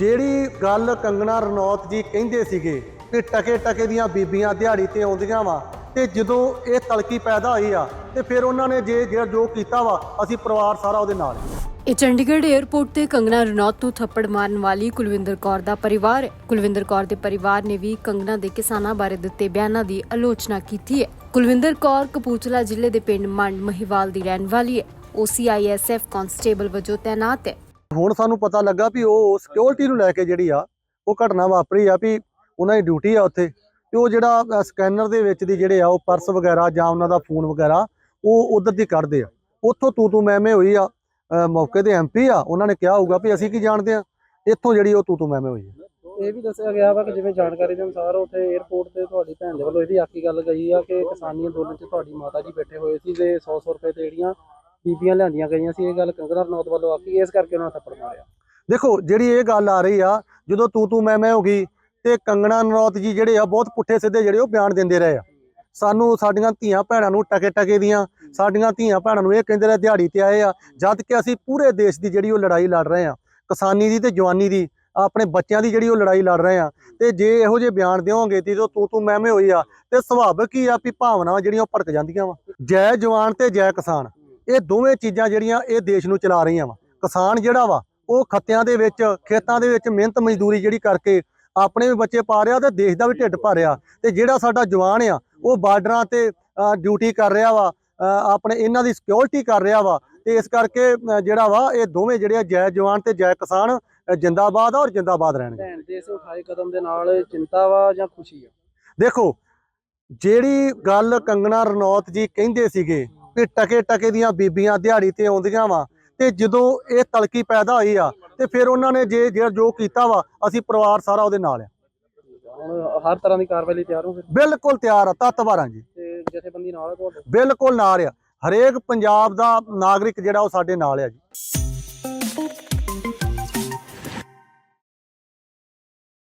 ਜਿਹੜੀ ਗੱਲ ਕੰਗਣਾ ਰਣੌਤ ਜੀ ਕਹਿੰਦੇ ਸੀਗੇ ਕਿ ਟਕੇ ਟਕੇ ਦੀਆਂ ਬੀਬੀਆਂ ਦਿਹਾੜੀ ਤੇ ਆਉਂਦੀਆਂ ਵਾ ਤੇ ਜਦੋਂ ਇਹ ਤਲਕੀ ਪੈਦਾ ਹੋਈ ਆ ਤੇ ਫਿਰ ਉਹਨਾਂ ਨੇ ਜੇ ਜੋ ਕੀਤਾ ਵਾ, ਅਸੀਂ ਪਰਿਵਾਰ ਸਾਰਾ ਉਹਦੇ ਨਾਲ ਇਹ ਚੰਡੀਗੜ੍ਹ 에ਅਰਪੋਰਟ ਤੇ ਕੰਗਨਾ ਰਣੌਤ ਨੂੰ ਥੱਪੜ ਮਾਰਨ ਵਾਲੀ ਕੁਲਵਿੰਦਰ ਕੌਰ ਦਾ ਪਰਿਵਾਰ ਹੈ। ਕੁਲਵਿੰਦਰ ਕੌਰ ਦੇ ਪਰਿਵਾਰ ਨੇ ਵੀ ਕੰਗਨਾ ਦੇ ਕਿਸਾਨਾਂ ਬਾਰੇ ਦਿੱਤੇ ਬਿਆਨਾਂ ਦੀ ਆਲੋਚਨਾ ਕੀਤੀ ਹੈ। ਕੁਲਵਿੰਦਰ ਕੌਰ ਕਪੂਰਥਲਾ ਜ਼ਿਲ੍ਹੇ ਦੇ ਪਿੰਡ ਮੰਡ ਮਹੀਵਾਲ ਦੀ ਰਹਿਣ ਵਾਲੀ ਹੈ। ਉਹ ਸੀਆਈਐਸਐਫ ਕਾਂਸਟੇਬਲ ਵਜੋਂ ਤਾਇਨਾਤ ਹੈ। ਹੁਣ ਸਾਨੂੰ ਪਤਾ ਲੱਗਾ ਵੀ ਉਹ ਸਿਕਿਉਰਿਟੀ ਨੂੰ ਲੈ ਕੇ ਜਿਹੜੀ ਆ, ਉਹ ਘਟਨਾ ਵਾਪਰੀ ਆ ਵੀ ਉਹਨਾਂ ਦੀ ਡਿਊਟੀ ਆ ਉੱਥੇ। ਤੇ ਉਹ ਜਿਹੜਾ ਸਕੈਨਰ ਦੇ ਵਿੱਚ ਦੀ ਜਿਹੜੇ ਆ, ਉਹ ਪਰਸ ਵਗੈਰਾ ਜਾਂ ਉਹਨਾਂ ਦਾ ਫੋਨ ਵਗੈਰਾ, ਉਹ ਉਧਰ ਦੀ ਕੱਢਦੇ ਆ। ਉੱਥੋਂ ਤੂੰ ਤੂੰ ਮੈਂ ਹੋਈ ਆ ਮੌਕੇ ਦੇ ਐਮਪੀ ਆ, ਉਹਨਾਂ ਨੇ ਕਿਹਾ ਹੋਊਗਾ ਵੀ ਅਸੀਂ ਕੀ ਜਾਣਦੇ ਆ? ਇੱਥੋਂ ਜਿਹੜੀ ਉਹ ਤੂ ਤੂੰ ਮੈਂ ਹੋਈ ਆ। ਇਹ ਵੀ ਦੱਸਿਆ ਗਿਆ ਵਾ ਕਿ ਜਿਵੇਂ ਜਾਣਕਾਰੀ ਦੇ ਅਨੁਸਾਰ ਉੱਥੇ 에ਅਰਪੋਰਟ ਤੇ ਤੁਹਾਡੀ ਭੈਣ ਦੇ ਵੱਲੋਂ ਇਹਦੀ ਆਖੀ ਗੱਲ ਗਈ ਆ ਕਿ ਕਿਸਾਨੀ ਅੰਦੋਲਨ 'ਚ ਤੁਹਾਡੀ ਮਾਤਾ ਜੀ ਬੈਠੇ ਹੋਏ ਸੀ, ਤੇ 100 100 ਰੁਪਏ ਤੇ ਜਿਹੜੀਆਂ ਬੀਬੀਆਂ ਲਿਆਂਦੀਆਂ ਗਈਆਂ ਸੀ, ਇਹ ਗੱਲ ਕੰਗਨਾ ਰਣੌਤ ਵੱਲੋਂ ਆਖੀ ਇਸ ਕਰਕੇ ਉਹਨਾਂ ਨੇ ਥੱਪੜ ਮਾਰਿਆ। ਦੇਖੋ, ਜਿਹੜੀ ਇਹ ਗੱਲ ਆ ਰਹੀ ਆ, ਜਦੋਂ ਤੂੰ ਤੂੰ ਮੈਂ ਮੈਂ ਹੋ ਗਈ, ਤੇ ਕੰਗਣਾ ਨਰੌਤ ਜੀ ਜਿਹੜੇ ਆ, ਬਹੁਤ ਪੁੱਠੇ ਸਿੱਧੇ ਜਿਹੜੇ ਉਹ ਬਿਆਨ ਦਿੰਦੇ ਰਹੇ ਆ। ਸਾਨੂੰ ਸਾਡੀਆਂ ਧੀਆਂ ਭੈਣਾਂ ਨੂੰ ਟਕੇ ਟਕੇ ਦੀਆਂ, ਸਾਡੀਆਂ ਧੀਆਂ ਭੈਣਾਂ ਨੂੰ ਇਹ ਕਹਿੰਦੇ ਰਹੇ, ਦਿਹਾੜੀ ਤੇ ਆਏ ਆ, ਜਦ ਕਿ ਅਸੀਂ ਪੂਰੇ ਦੇਸ਼ ਦੀ ਜਿਹੜੀ ਉਹ ਲੜਾਈ ਲੜ ਰਹੇ ਆ, ਕਿਸਾਨੀ ਦੀ ਤੇ ਜਵਾਨੀ ਦੀ, ਆਪਣੇ ਬੱਚਿਆਂ ਦੀ ਜਿਹੜੀ ਉਹ ਲੜਾਈ ਲੜ ਰਹੇ ਆ। ਤੇ ਜੇ ਇਹੋ ਜਿਹੇ ਬਿਆਨ ਦਿਓਗੇ, ਤੇ ਜਦੋਂ ਤੂੰ ਤੂੰ ਮੈਂ ਹੋਈ ਆ, ਤੇ ਸੁਭਾਵਿਕ ਹੀ ਆ ਵੀ ਭਾਵਨਾਵਾਂ ਜਿਹੜੀਆਂ ਉਹ ਭੜਕ ਜਾਂਦੀਆਂ ਵਾ। ਜੈ ਜਵਾਨ ਤੇ ਜੈ ਕਿਸਾਨ। ਇਹ ਦੋਵੇਂ ਚੀਜ਼ਾਂ ਜਿਹੜੀਆਂ ਇਹ ਦੇਸ਼ ਨੂੰ ਚਲਾ ਰਹੀਆਂ ਵਾ। ਕਿਸਾਨ ਜਿਹੜਾ ਵਾ ਉਹ ਖੱਤਿਆਂ ਦੇ ਵਿੱਚ ਖੇਤਾਂ ਦੇ ਵਿੱਚ ਮਿਹਨਤ ਮਜ਼ਦੂਰੀ ਜਿਹੜੀ ਕਰਕੇ ਆਪਣੇ ਵੀ ਬੱਚੇ ਪਾ ਰਿਹਾ ਤੇ ਦੇਸ਼ ਦਾ ਵੀ ਢਿੱਡ ਭਰ ਰਿਹਾ। ਤੇ ਜਿਹੜਾ ਸਾਡਾ ਜਵਾਨ ਆ ਉਹ ਬਾਰਡਰਾਂ ਤੇ ਡਿਊਟੀ ਕਰ ਰਿਹਾ ਵਾ ਆਪਣੇ ਇਹਨਾਂ ਦੀ ਸਿਕਿਉਰਿਟੀ ਕਰ ਰਿਹਾ ਵਾ। ਤੇ ਇਸ ਕਰਕੇ ਜਿਹੜਾ ਵਾ ਇਹ ਦੋਵੇਂ ਜਿਹੜੇ ਆ ਜੈ ਜਵਾਨ ਤੇ ਜੈ ਕਿਸਾਨ ਜਿੰਦਾਬਾਦ ਔਰ ਜਿੰਦਾਬਾਦ ਰਹਿਣਗੇ। ਭੈਣ ਦੇ ਇਸ ਉਠਾਏ ਕਦਮ ਦੇ ਨਾਲ ਚਿੰਤਾ ਵਾ ਜਾਂ ਖੁਸ਼ੀ ਆ? ਦੇਖੋ ਜਿਹੜੀ ਗੱਲ ਕੰਗਣਾ ਰਣੌਤ ਜੀ ਕਹਿੰਦੇ ਸੀਗੇ ਕਿ ਟਕੇ ਟਕੇ ਦੀਆਂ ਬੀਬੀਆਂ ਦਿਹਾੜੀ ਤੇ ਆਉਂਦੀਆਂ ਵਾ ਤੇ ਜਦੋਂ ਇਹ ਤਲਕੀ ਪੈਦਾ ਹੋਈ ਆ ਤੇ ਫਿਰ ਉਹਨਾਂ ਨੇ ਜੇ ਜਿਹੜਾ ਜੋ ਕੀਤਾ ਵਾ ਅਸੀਂ ਪਰਿਵਾਰ ਸਾਰਾ ਉਹਦੇ ਨਾਲ ਆ। ਹੁਣ ਹਰ ਤਰ੍ਹਾਂ ਦੀ ਕਾਰਵਾਈ ਲਈ ਤਿਆਰ ਹੋ ਫਿਰ? ਬਿਲਕੁਲ ਤਿਆਰ ਆ ਤਤਵਾਰਾਂ ਜੀ। ਤੇ ਜਥੇਬੰਦੀ ਨਾਲ ਆ ਤੁਹਾਡੇ? ਬਿਲਕੁਲ ਨਾਲ ਆ। ਹਰੇਕ ਪੰਜਾਬ ਦਾ ਨਾਗਰਿਕ ਜਿਹੜਾ ਉਹ ਸਾਡੇ ਨਾਲ ਆ ਜੀ।